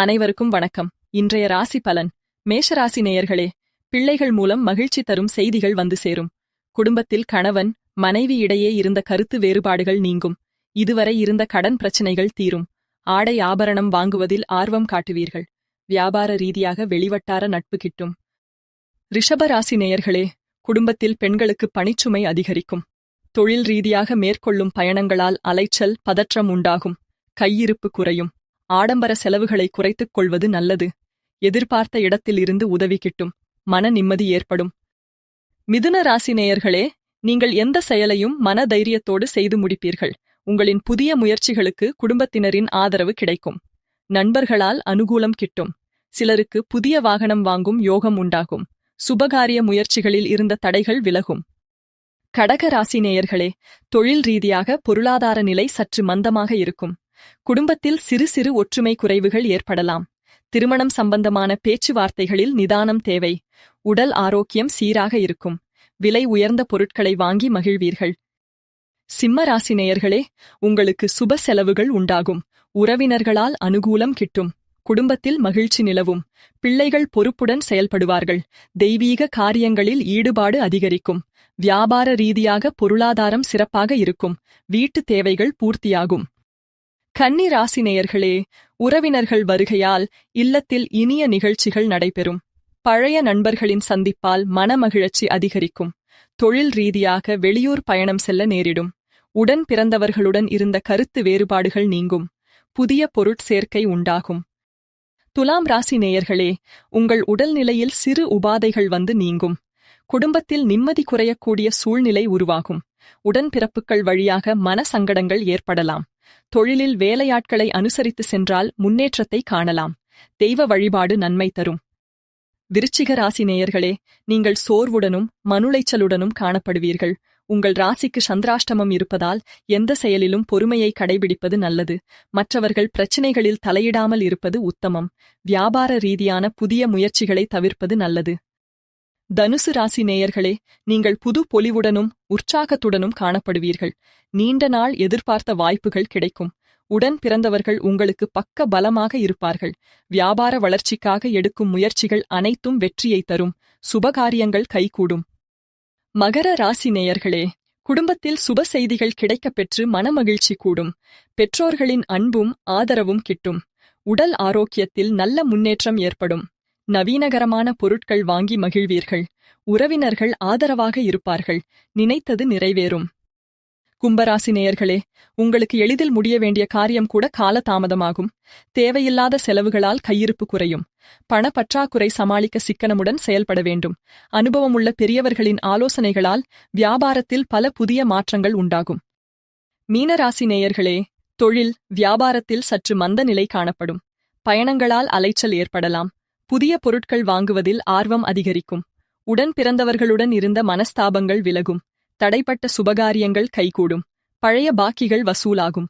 அனைவருக்கும் வணக்கம். இன்றைய ராசி பலன். மேஷராசி நேயர்களே பிள்ளைகள் மூலம் மகிழ்ச்சி தரும் செய்திகள் வந்து சேரும். குடும்பத்தில் கணவன் மனைவி இடையே இருந்த கருத்து வேறுபாடுகள் நீங்கும். இதுவரை இருந்த கடன் பிரச்சனைகள் தீரும். ஆடை ஆபரணம் வாங்குவதில் ஆர்வம் காட்டுவீர்கள். வியாபார ரீதியாக வெளிவட்டார நட்பு கிட்டும். ரிஷபராசி நேயர்களே குடும்பத்தில் பெண்களுக்கு பணிச்சுமை அதிகரிக்கும். தொழில் ரீதியாக மேற்கொள்ளும் பயணங்களால் அலைச்சல் பதற்றம் உண்டாகும். கையிருப்பு குறையும். ஆடம்பர செலவுகளை குறைத்துக் கொள்வது நல்லது. எதிர்பார்த்த இடத்தில் இருந்து உதவி கிட்டும். மன நிம்மதி ஏற்படும். மிதுன ராசி நேயர்களே நீங்கள் எந்த செயலையும் மன தைரியத்தோடு செய்து முடிப்பீர்கள். உங்களின் புதிய முயற்சிகளுக்கு குடும்பத்தினரின் ஆதரவு கிடைக்கும். நண்பர்களால் அனுகூலம் கிட்டும். சிலருக்கு புதிய வாகனம் வாங்கும் யோகம் உண்டாகும். சுபகாரிய முயற்சிகளில் இருந்த தடைகள் விலகும். கடக ராசி நேயர்களே தொழில் ரீதியாக பொருளாதார நிலை சற்று மந்தமாக இருக்கும். குடும்பத்தில் சிறு சிறு ஒற்றுமை குறைவுகள் ஏற்படலாம். திருமணம் சம்பந்தமான பேச்சுவார்த்தைகளில் நிதானம் தேவை. உடல் ஆரோக்கியம் சீராக இருக்கும். விலை உயர்ந்த பொருட்களை வாங்கி மகிழ்வீர்கள். சிம்ம ராசி நேயர்களே உங்களுக்கு சுப செலவுகள் உண்டாகும். உறவினர்களால் அனுகூலம் கிட்டும். குடும்பத்தில் மகிழ்ச்சி நிலவும். பிள்ளைகள் பொறுப்புடன் செயல்படுவார்கள். தெய்வீக காரியங்களில் ஈடுபாடு அதிகரிக்கும். வியாபார ரீதியாக பொருளாதாரம் சிறப்பாக இருக்கும். வீட்டு தேவைகள் பூர்த்தியாகும். கன்னி ராசிநேயர்களே உறவினர்கள் வருகையால் இல்லத்தில் இனிய நிகழ்ச்சிகள் நடைபெறும். பழைய நண்பர்களின் சந்திப்பால் மனமகிழ்ச்சி அதிகரிக்கும். தொழில் ரீதியாக வெளியூர் பயணம் செல்ல நேரிடும். உடன் பிறந்தவர்களுடன் இருந்த கருத்து வேறுபாடுகள் நீங்கும். புதிய பொருட்சேர்க்கை உண்டாகும். துலாம் ராசி நேயர்களே உங்கள் உடல்நிலையில் சிறு உபாதைகள் வந்து நீங்கும். குடும்பத்தில் நிம்மதி குறையக்கூடிய சூழ்நிலை உருவாகும். உடன்பிறப்புகள் வழியாக மன சங்கடங்கள் ஏற்படலாம். தொழிலில் வேலையாட்களை அனுசரித்து சென்றால் முன்னேற்றத்தை காணலாம். தெய்வ வழிபாடு நன்மை தரும். விருச்சிக ராசி நேயர்களே நீங்கள் சோர்வுடனும் மனுளைச்சலுடனும் காணப்படுவீர்கள். உங்கள் ராசிக்கு சந்திராஷ்டமம் இருப்பதால் எந்த செயலிலும் பொறுமையை கடைபிடிப்பது நல்லது. மற்றவர்கள் பிரச்சினைகளில் தலையிடாமல் இருப்பது உத்தமம். வியாபார ரீதியான புதிய முயற்சிகளை தவிர்ப்பது நல்லது. தனுசு ராசி நேயர்களே நீங்கள் புது பொலிவுடனும் உற்சாகத்துடனும் காணப்படுவீர்கள். நீண்ட நாள் எதிர்பார்த்த வாய்ப்புகள் கிடைக்கும். உடன் பிறந்தவர்கள் உங்களுக்கு பக்க பலமாக இருப்பார்கள். வியாபார வளர்ச்சிக்காக எடுக்கும் முயற்சிகள் அனைத்தும் வெற்றியை தரும். சுபகாரியங்கள் கைகூடும். மகர ராசி நேயர்களே குடும்பத்தில் சுப செய்திகள் கிடைக்கப் பெற்று மனமகிழ்ச்சி கூடும். பெற்றோர்களின் அன்பும் ஆதரவும் கிட்டும். உடல் ஆரோக்கியத்தில் நல்ல முன்னேற்றம் ஏற்படும். நவீனகரமான பொருட்கள் வாங்கி மகிழ்வீர்கள். உறவினர்கள் ஆதரவாக இருப்பார்கள். நினைத்தது நிறைவேறும். கும்பராசி நேயர்களே உங்களுக்கு எளிதில் முடிய வேண்டிய காரியம் கூட கால தாமதமாகும் தேவையில்லாத செலவுகளால் கையிருப்பு குறையும். பணப்பற்றாக்குறை சமாளிக்க சிக்கனமுடன் செயல்பட வேண்டும். அனுபவமுள்ள பெரியவர்களின் ஆலோசனைகளால் வியாபாரத்தில் பல புதிய மாற்றங்கள் உண்டாகும். மீனராசி நேயர்களே தொழில் வியாபாரத்தில் சற்று மந்த நிலை காணப்படும். பயணங்களால் அலைச்சல் ஏற்படலாம். புதிய பொருட்கள் வாங்குவதில் ஆர்வம் அதிகரிக்கும். உடன் பிறந்தவர்களுடன் இருந்த மனஸ்தாபங்கள் விலகும். தடைப்பட்ட சுபகாரியங்கள் கைகூடும். பழைய பாக்கிகள் வசூலாகும்.